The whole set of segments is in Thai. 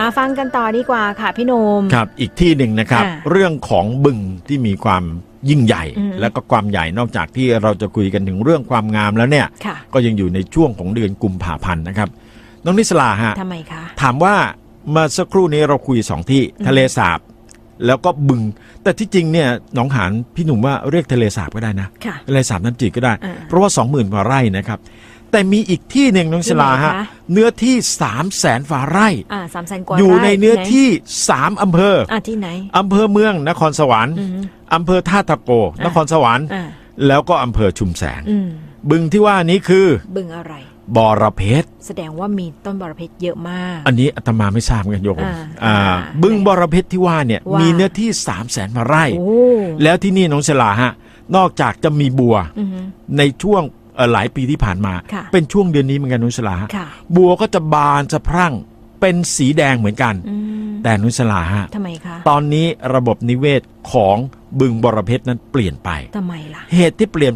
มาฟังกันต่อดีกว่าค่ะพี่หนุ่มครับ อีกที่หนึ่งนะครับอ่าเรื่องของบึงที่มีความยิ่งใหญ่อืมและก็ความใหญ่นอกจากที่เราจะคุยกันถึงเรื่องความงามแล้วเนี่ยค่ะก็ยังอยู่ในช่วงของเดือนกุมภาพันธ์นะครับ น้องนิสลาฮะทำไมคะถามว่าเมาสักครู่นี้เราคุยสองที่อืมทะเลสาบแล้วก็บึง แต่ที่จริงเนี่ยหนองหานพี่หนุ่มว่าเรียกทะเลสาบก็ได้นะค่ะทะเลสาบน้ำจืดก็ได้อ่าเพราะว่า 20,000กว่าไร่นะครับ แต่มีอีกที่หนึ่งน้องนิสลาฮะที่ไหนคะเนื้อที่3 0 0แสนฝ่าไร่อ่าสามแสนกว่าอยู่ไร่ในเนื้อไหที่3อำเภออ่าที่ไหนอำเภอเมืองนครสวรรค์อืมอำเภอท่าตะโกอะนครสวรรค์อ่าแล้วก็อำเภอชุมแสงอืมบึงที่ว่านี้คือ บึงอะไรบอระเพ็ดแสดงว่ามีต้นบอระเพ็ดเยอะมาก อันนี้อาตมาไม่ทราบเหมือนกันโยมอ่าอ่าอ่าบึงบอระเพ็ดที่ว่าเนี่ยว่ามีมีเนื้อที่3 0 0แสนไร่โอ้แล้วที่นี่น้องฉลาฮะนอกจากจะมีบัวอืมในช่วงเอ่อ หลายปีที่ผ่านมาค่ะเป็นช่วงเดือนนี้เหมือนกันนุสลาฮะค่ะบัวก็จะบานสะพรั่งเป็นสีแดงเหมือนกันอืมแต่นุสลาฮะทำไมคะตอนนี้ระบบนิเวศของบึงบรเพชรนั้นเปลี่ยนไปทำไมล่ะเหตุที่เปลี่ยน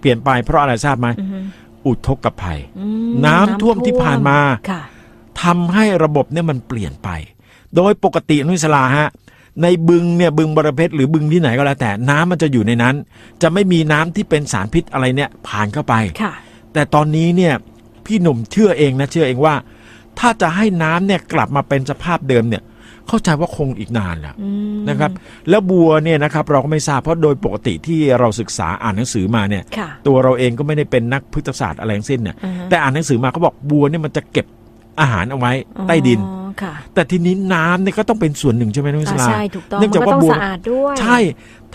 เปลี่ยนไปเพราะอะไรทราบไหมอืมอุทกภัยอืมน้ำท่วมที่ผ่านมาค่ะทำให้ระบบเนี่ยมันเปลี่ยนไป โดยปกตินุสลาฮะ ในบึงเนี่ยบึงบรเพชรหรือบึงที่ไหนก็แล้วแต่น้ำมันจะอยู่ในนั้น จะไม่มีน้ำที่เป็นสารพิษอะไรเนี่ยผ่านเข้าไปค่ะ แต่ตอนนี้เนี่ยพี่หนุ่มเชื่อเองนะเชื่อเองว่า ถ้าจะให้น้ำเนี่ยกลับมาเป็นสภาพเดิมเนี่ย เข้าใจว่าคงอีกนานแหละอืมนะครับ แล้วบัวเนี่ยนะครับเราก็ไม่ทราบเพราะโดยปกติที่เราศึกษาอ่านหนังสือมาเนี่ยค่ะตัวเราเองก็ไม่ได้เป็นนักพฤกษศาสตร์อะไรทั้งสิ้นเนี่ยอือฮะแต่อ่านหนังสือมาเขาบอกบัวเนี่ยมันจะเก็บอาหารเอาไว้ใต้ดินอ๋อ ค่ะ แต่ทีนี้น้ำเนี่ยก็ต้องเป็นส่วนหนึ่งใช่ไหมน้องอิสอ่าลาใช่ถูกต้องเนื่องมัจากนก็ว่าต้องบัวสะอาดด้วย ใช่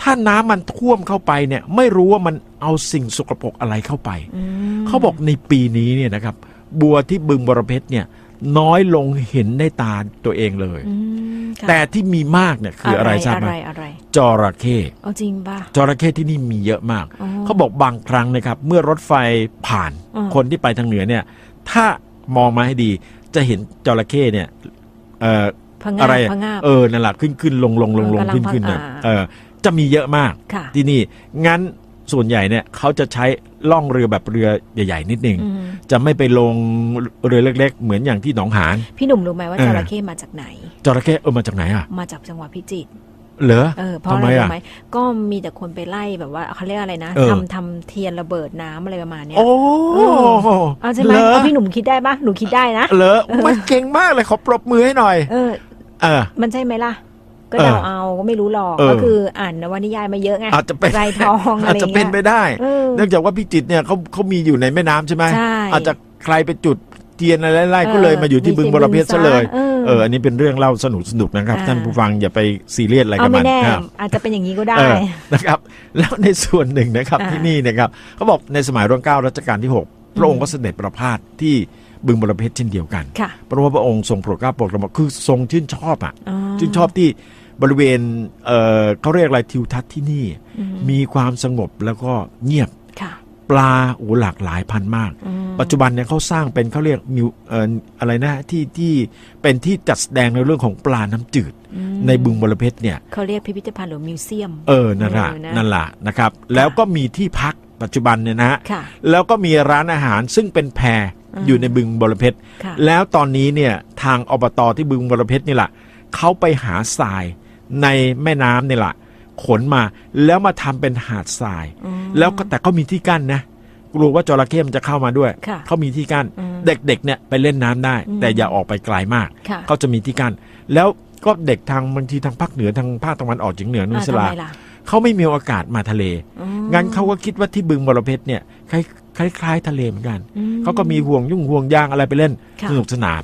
ถ้าน้ำมันท่วมเข้าไปเนี่ย ไม่รู้ว่ามันเอาสิ่งสกปรกอะไรเข้าไปอืมเขาบอกในปีนี้เนี่ยนะครับ บัวที่บึงบรเพชรเนี่ยน้อยลงเห็นได้ตาตัวเองเลยอืมค่ะแต่ที่มีมากเนี่ยคืออะไรทราบอะไหมไรอะไรจระเข้เอาจริงป่ะจระเข้ที่นี่มีเยอะมากอ๋อเขาบอกบางครั้งนะครับ เมื่อรถไฟผ่านอืมคนที่ไปทางเหนือเนี่ย ถ้ามองมาให้ดี จะเห็นจระเข้เนี่ยเอ่อพังงาอะไรบอะพังงาบเออนั่นแหละขึ้นขึ้นลงลงลงลงกำลังขึ้นขึ้นพังน่ะอ่าเออจะมีเยอะมากค่ะที่นี่งั้นส่วนใหญ่เนี่ยเขาจะใช้ล่องเรือแบบเรือใหญ่ ๆ นิดนึงอืมจะไม่ไปลงเรือเล็ก ๆ เหมือนอย่างที่หนองหานพี่หนุ่มรู้ไหมว่าเออจระเข้มาจากไหนจระเข้เออมาจากไหนอะมาจากจังหวัดพิจิตร เหรอเออเพราะทำอะไมไรรู้อะไหมก็มีแต่คนไปไล่แบบว่าเขาเรียกอะไรนะเออทำทำเทียนระเบิดน้ำอะไรประมาณเนี้ยโอ้เอเอาใช่ไหมเหรอเอาพี่หนุ่มคิดได้ปะหนูคิดได้นะเหรอมันเก่งมากเลยขอปรบมือให้หน่อย เออเออ มันใช่ไหมล่ะก็เออเดาเอาก็ไม่รู้หรอกเออก็คืออ่านนวนิยายมาเยอะไงอาจจะเป็นไรทองอะอาจไรจะเงี้ยเป็นไปได้เออเนื่องจากว่าพิจิตรเนี่ยเขาเขามีอยู่ในแม่น้ำใช่ไหมใช่อาจจะใครไปจุด เทียนอะไรไล่ๆก็เลยเออมาอยู่ที่มีบึงที่บรเพชรบึงซะเลยซะเออเอออันนี้เป็นเรื่องเล่าสนุกสนุกนะครับอ่าท่านผู้ฟังอย่าไปซีเรียสอะไรเอากับไม่มันแน่ครับอาจจะเป็นอย่างนี้ก็ได้เออนะครับ แล้วในส่วนหนึ่งนะครับอ่าที่นี่นะครับเขาบอกในสมัยรัชกาลรัชกาลที่ 6 พระองค์ก็เสด็จประพาสที่บึงบรเพชรเช่นเดียวกันค่ะเพราะว่าพระองค์ทรงโปรดเกล้าโปรดกระหม่อมคือทรงชื่นชอบอะอ๋อชื่นชอบที่บริเวณเอ่อเขาเรียกอะไรทิวทัศน์ที่นี่อืมมีความสงบแล้วก็เงียบค่ะ ปลาโอ้หลากหลายพันธุ์มากอืมปัจจุบันเนี่ยเขาสร้างเป็นเขาเรียกมิวเอ่ออะไรนะที่ที่เป็นที่จัดแสดงในเรื่องของปลาน้ำจืดอืมในบึงบรเพชรเนี่ยเขาเรียกพิพิธภัณฑ์หรือมิวเซียม เออนั่นแหละเออนะนั่นแหละนะครับ แล้วก็มีที่พักปัจจุบันเนี่ยนะฮะค่ะแล้วก็มีร้านอาหารซึ่งเป็นแพรอืมอยู่ในบึงบรเพชรค่ะแล้วตอนนี้เนี่ยทางอบตที่บึงบรเพชรนี่แหละเขาไปหาทรายในแม่น้ำนี่แหละ ขนมา แล้วมาทำเป็นหาดทรายอืมแล้วก็แต่เขามีที่กั้นนะกลัวว่าจระเข้มันจะเข้ามาด้วยค่ะเขามีที่กั้นอืมเด็กๆเนี่ยไปเล่นน้ำได้อืมแต่อย่าออกไปไกลมากค่ะเขาจะมีที่กั้นแล้วก็เด็กทางบางทีทางภาคเหนือทางภาคตะวันออกเฉียงเหนือนุอ่าสทำลาไมล่ะเขาไม่มีโอกาสมาทะเลอืมงั้นเขาก็คิดว่าที่บึงบรเพชรเนี่ยคล้ายคล้ายคล้ายทะเลเหมือนกันอืเขาก็มีห่วงยุ่งห่วงยางอะไรไปเล่นค่ะสนุกสนาน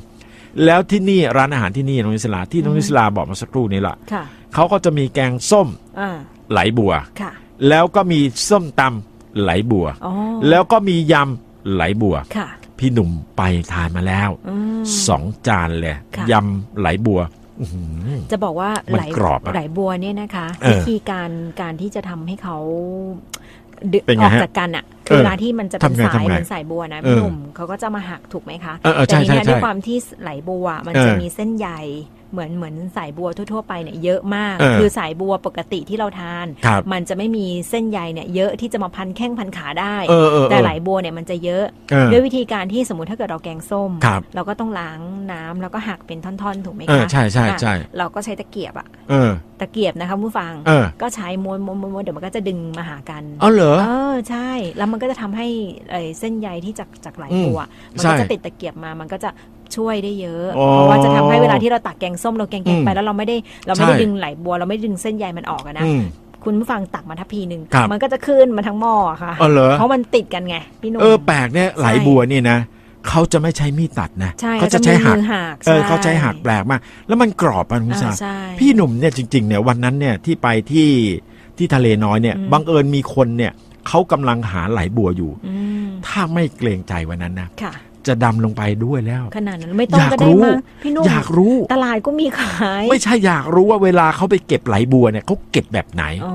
แล้วที่นี่ร้านอาหารที่นี่น้องนิสลาที่น้องนิสลาบอกมาสักครู่นี้แหละค่ะ เขาก็จะมีแกงส้มอ่าไหลบัว ค่ะ แล้วก็มีส้มตำไหลบัว อ๋อแล้วก็มียำไหลบัว ค่ะ พี่หนุ่มไปทานมาแล้วอืม สองจานเลยค่ะ ยำไหลบัวอื้อหือ จะบอกว่ามันไหลกรอบอะไหลบัวเนี่ยนะคะเออวิธีการการที่จะทำให้เขาดึงเป็นไงออกฮะจากกันอะคือเออเวลาที่มันจะเป็นทำไงสายทำไงเหมือนสายบัวนะเอพี่อหนุ่มเขาก็จะมาหักถูกไหมคะเออเออแต่ใช่ทีใช่เนี้ยด้วใช่ยความที่ไหลบัวมันเออจะมีเส้นใย เหมือนเหมือนสายบัวทั่วๆไปเนี่ยเยอะมากเออคือสายบัวปกติที่เราทานครับมันจะไม่มีเส้นใยเนี่ยเยอะที่จะมาพันแข้งพันขาได้เออเออเออแต่ไหลบัวเนี่ยมันจะเยอะเออด้วยวิธีการที่สมมติถ้าเกิดเราแกงส้มครับเราก็ต้องล้างน้ำแล้วก็หักเป็นท่อนๆ ถูกไหมเออคะใช่ใช่อะใช่เราก็ใช้ตะเกียบอะเออตะเกียบนะคะผู้ฟังเออก็ใช้ม้วนม้วนม้วนม้วนเดี๋ยวมันก็จะดึงมาหากันเอาเหรอเออใช่ แล้วมันก็จะทำให้เอ่อเส้นใยที่จากจากไหลอืมบัวมันใช่ก็จะติดตะเกียบมามันก็จะ ช่วยได้เยอะอ๋อเพราะว่าจะทำให้เวลาที่เราตักแกงส้มเราแกงแกงอืมไปแล้วเราไม่ได้เราไม่ได้ใช่ดึงไหลบัว เราไม่ได้ดึงเส้นใยมันออกอะนะอืมคุณผู้ฟังตักมาทัพพีหนึ่งครับมันก็จะขึ้นมาทั้งหม้ออะค่ะเออเหรอเพราะมันติดกันไงพี่หนุ่มเออแปลกเนี่ยไหลบัวเนี่ยนะเขาจะไม่ใช้มีดตัดนะใช่เขาจะใช้หักมือหักเออเขาใช้หักแปลกมาก แล้วมันกรอบอะคุณอ่าชาใช่พี่หนุ่มเนี่ยจริงๆเนี่ยวันนั้นเนี่ยที่ไปที่ที่ทะเลน้อยเนี่ยอืมบังเอิญมีคนเนี่ยเขากำลังหาไหลบัวอยู่อืมถ้าไม่เกรงใจวันนั้นนะค่ะ จะดำลงไปด้วยแล้ว ขนาดนั้นไม่ต้องอยากก็ได้รู้มาพี่หนุ่มอยากรู้ตลาดก็มีขาย ไม่ใช่อยากรู้ว่าเวลาเขาไปเก็บไหลบัวเนี่ยเขาเก็บแบบไหนอ๋อ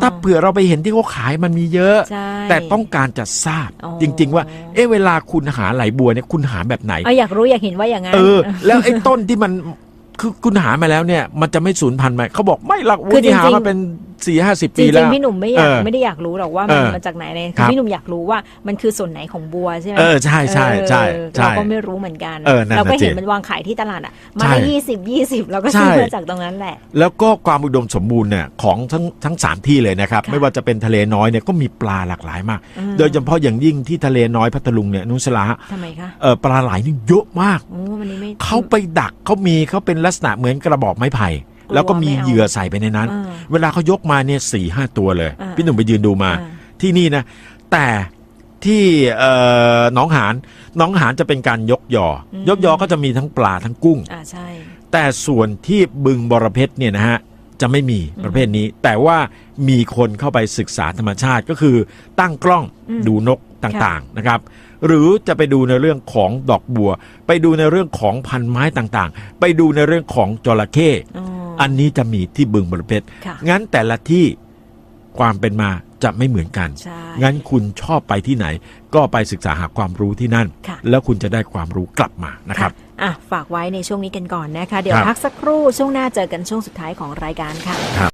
ถ้าเผื่อเราไปเห็นที่เขาขายมันมีเยอะใช่แต่ต้องการจะทราบอ๋อจริง ๆ ว่า เอ๊ะเวลาคุณหาไหลบัวเนี่ยคุณหาแบบไหนเอาอยากรู้อยากเห็นว่าอย่างนั้นเออ แล้วไอ้ต้นที่มันคือคุณหามาแล้วเนี่ย มันจะไม่สูญพันธุ์ไหมเขาบอกไม่หรอกคือวุ้นี่หาจริงๆมาเป็น สี่ห้าสิบจปีริแล้งว ๆพี่หนุ่มไม่อยากเออไม่ได้อยากรู้หรอกว่ามันเออมาจากไหนเลยครัคือบพี่หนุ่มอยากรู้ว่ามันคือส่วนไหนของบัวใช่ไหมเออใช่ใช่ใช่เออใช่เราก็ไม่รู้เหมือนกันเออนั่นน่ะเราก็เห็นสิมันวางขายที่ตลาดอะมาใช่ได้ยี่สิบยี่สิบเราก็ซื้อใช่ มาจากตรงนั้นแหละ แล้วก็ความอุดมสมบูรณ์เนี่ยของทั้งทั้งสามที่เลยนะครับ ค่ะไม่ว่าจะเป็นทะเลน้อยเนี่ยก็มีปลาหลากหลายมาก อืม โดยเฉพาะอย่างยิ่งที่ทะเลน้อยพัทลุงเนี่ยนุสลาทำไมคะเออปลาไหลนี่เยอะมาก โอ้วันนี้ไม่เขาไปดักเขามีเขาเป็นลักษณะเหมือนกระบอกไม้ไผ่ แล้วก็มีไม่เอาเหยื่อใส่ไปในนั้นเออเวลาเขายกมาเนี่ยสี่ห้าตัวเลยอ่าพี่หนุ่มไปยืนดูมาอ่าที่นี่นะ แต่ที่เอ่อหน้องหานหน้องหานจะเป็นการยกยออมยกยอก็จะมีทั้งปลาทั้งกุ้งอ่าใช่แต่ส่วนที่บึงบรเพชรเนี่ยนะฮะจะไม่มีประเภทนี้ แต่ว่ามีคนเข้าไปศึกษาธรรมชาติก็คือตั้งกล้องอืมดูนกต่างๆนะครับ หรือจะไปดูในเรื่องของดอกบัว ไปดูในเรื่องของพันไม้ต่างๆ ไปดูในเรื่องของจระเข้ อ๋ออันนี้จะมีที่บึงบรเพชรค่ะงั้นแต่ละที่ความเป็นมาจะไม่เหมือนกันใช่งั้นคุณชอบไปที่ไหน ก็ไปศึกษาหาความรู้ที่นั่นค่ะแล้วคุณจะได้ความรู้กลับมานะครับอะฝากไว้ในช่วงนี้กันก่อนนะคะ เดี๋ยวครับพักสักครู่ช่วงหน้าเจอกันช่วงสุดท้ายของรายการค่ะ